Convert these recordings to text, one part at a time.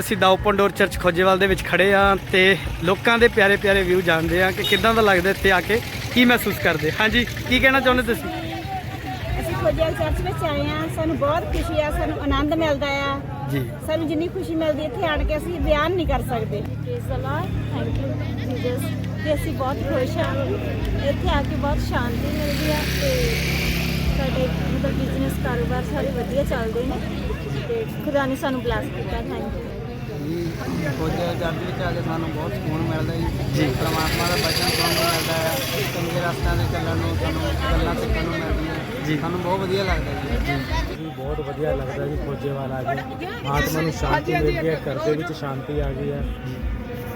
ਅਸੀਂ ਦਾਉਪੰਡੋਰ ਚਰਚ ਖੋਜੇਵਾਲ ਦੇ ਵਿੱਚ ਖੜੇ ਆ ਤੇ ਲੋਕਾਂ ਦੇ ਪਿਆਰੇ ਪਿਆਰੇ ਵਿਊ ਜਾਣਦੇ ਆ ਕਿ ਕਿਦਾਂ ਦਾ ਲੱਗਦਾ ਇੱਥੇ ਆ ਕੇ ਕੀ ਮਹਿਸੂਸ ਕਰਦੇ? ਹਾਂਜੀ ਕੀ ਕਹਿਣਾ ਚਾਹੁੰਦੇ ਤੁਸੀਂ? ਅਸੀਂ ਖੋਜਲ ਚਰਚ ਵਿੱਚ ਆਏ ਆ ਸਾਨੂੰ ਬਹੁਤ ਖੁਸ਼ੀ ਆ ਸਾਨੂੰ ਆਨੰਦ ਮਿਲਦਾ ਆ। ਜੀ। ਸਾਨੂੰ ਜਿੰਨੀ ਖੁਸ਼ੀ ਮਿਲਦੀ ਇੱਥੇ ਆਣ ਕੇ ਅਸੀਂ ਬਿਆਨ ਨਹੀਂ ਕਰ ਸਕਦੇ। Praise the lord thank you Jesus ਤੇ ਅਸੀਂ ਬਹੁਤ ਖੁਸ਼ ਹਾਂ। ਇੱਥੇ ਆ ਕੇ ਬਹੁਤ ਸ਼ਾਂਤੀ ਮਿਲਦੀ ਆ ਤੇ ਸਾਡੇ ਮਤਲਬ ਬਿਜ਼ਨਸ ਕਾਰੋਬਾਰ ਸਾਰੇ ਵਧੀਆ ਚੱਲਦੇ ਨੇ ਤੇ ਖੁਦਾ ਨੇ ਸਾਨੂੰ ਬਲੈਸ ਕੀਤਾ। ਥੈਂਕ ਯੂ ਜੀ ਖੋਜਿਆ ਚਰਚ ਵਿੱਚ ਆ ਕੇ ਸਾਨੂੰ ਬਹੁਤ ਸਕੂਨ ਮਿਲਦਾ ਜੀ ਜੀ। ਪਰਮਾਤਮਾ ਦਾ ਬਚਨ ਸੁਣਨ ਨੂੰ ਮਿਲਦਾ ਹੈ ਚੰਗੇ ਰਸਤਿਆਂ ਤੇ ਚੱਲਣ ਨੂੰ ਸਾਨੂੰ ਗੱਲਾਂ ਸਿੱਖਣ ਨੂੰ ਮਿਲਦੀਆਂ ਜੀ। ਸਾਨੂੰ ਬਹੁਤ ਵਧੀਆ ਲੱਗਦਾ ਜੀ ਜੀ ਬਹੁਤ ਵਧੀਆ ਲੱਗਦਾ ਜੀ ਖੋਜੇਵਾਲ ਆ ਕੇ ਆਤਮਾ ਨੂੰ ਸ਼ਾਂਤੀ ਮਿਲਦੀ ਹੈ ਘਰ ਦੇ ਵਿੱਚ ਸ਼ਾਂਤੀ ਆ ਗਈ ਹੈ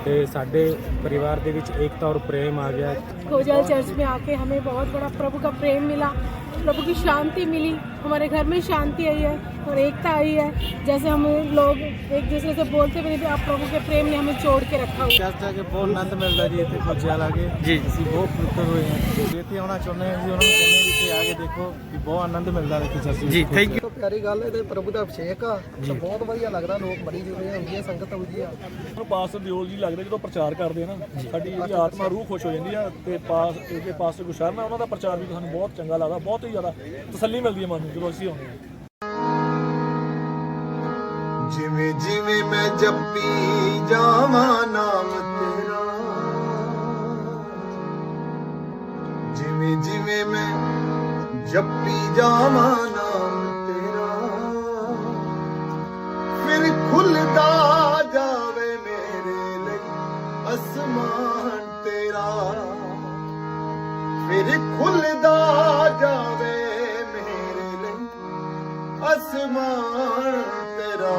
ਤੇ ਸਾਡੇ ਪਰਿਵਾਰ ਦੇ ਵਿੱਚ ਏਕਤਾ ਔਰ ਪ੍ਰੇਮ ਆ ਗਿਆ खोजल चर्च में आके हमें बहुत बड़ा प्रभु का प्रेम मिला प्रभु की शांति मिली हमारे घर में शांति आई है और एकता आई है जैसे हम लोग एक दूसरे से बोलते हुए भी आप प्रभु के प्रेम ने हमें जोड़ के रखा हुआ है। ਚਰਚ ਆ ਕੇ ਬਹੁਤ ਆਨੰਦ ਮਿਲਦਾ ਜੀ ਇੱਥੇ ਖੋਜੇਵਾਲ ਆ ਕੇ ਜੀ। ਅਸੀਂ ਬਹੁਤ ਪਵਿੱਤਰ ਹੋਏ ਹਾਂ ਇੱਥੇ ਆਉਣਾ ਚਾਹੁੰਦੇ ਹਾਂ ਜੀ ਉਹਨਾਂ ਨੂੰ ਕਹਿੰਦੇ ਵੀ ਇੱਥੇ ਆ ਕੇ ਦੇਖੋ ਕਿ ਬਹੁਤ ਆਨੰਦ ਮਿਲਦਾ ਚਰਚ ਵਿੱਚ ਜੀ ਥੈਂਕ ਯੂ ਪਿਆਰੀ ਗੱਲ ਹੈ ਤੇ ਪ੍ਰਭੂ ਦਾ ਅਭਿਸ਼ੇਕ ਆ ਤੇ ਬਹੁਤ ਵਧੀਆ ਲੱਗਦਾ ਲੋਕ ਬੜੀ ਜੁੜੇ ਹੁੰਦੀ ਹੈ ਸੰਗਤ ਹੁੰਦੀ ਆ। ਪਾਸਟਰ ਦਿਓਲ ਜੀ ਲੱਗਦਾ ਜਦੋਂ ਪ੍ਰਚਾਰ ਕਰਦੇ ਆ ਨਾ ਸਾਡੀ ਜਿਹੜੀ ਆਤਮਾ ਰੂਹ ਖੁਸ਼ ਹੋ ਜਾਂਦੀ ਆ ਤੇ ਪਾਸ ਇਹਦੇ ਪਾਸਟਰ ਗੁਸ਼ਰਨ ਆ ਉਹਨਾਂ ਦਾ ਪ੍ਰਚਾਰ ਵੀ ਸਾਨੂੰ ਬਹੁਤ ਚੰਗਾ ਲੱਗਦਾ ਬਹੁਤ ਹੀ ਜ਼ਿਆਦਾ ਤਸੱਲੀ ਮਿਲਦੀ ਹੈ ਮਨ ਨੂੰ ਜਦੋਂ ਅਸੀਂ ਆਉਂਦੇ ਹਾਂ ਜਿਵੇਂ ਜਿਵੇਂ ਮੈਂ ਜਪੀ ਜਾਵਾਂ ਨਾਮ ਤੇਰਾ ਜਿਵੇਂ ਜਿਵੇਂ ਮੈਂ ਜਪੀ ਜਾਵਾਂ ਨਾਮ ਤੇਰਾ। ਫਿਰ ਖੁੱਲਦਾ ਜਾਵੇ ਮੇਰੇ ਲਈ ਅਸਮਾਨ ਤੇਰਾ। ਫਿਰ ਖੁੱਲਦਾ ਜਾਵੇ ਮੇਰੇ ਲਈ ਅਸਮਾਨ ਤੇਰਾ।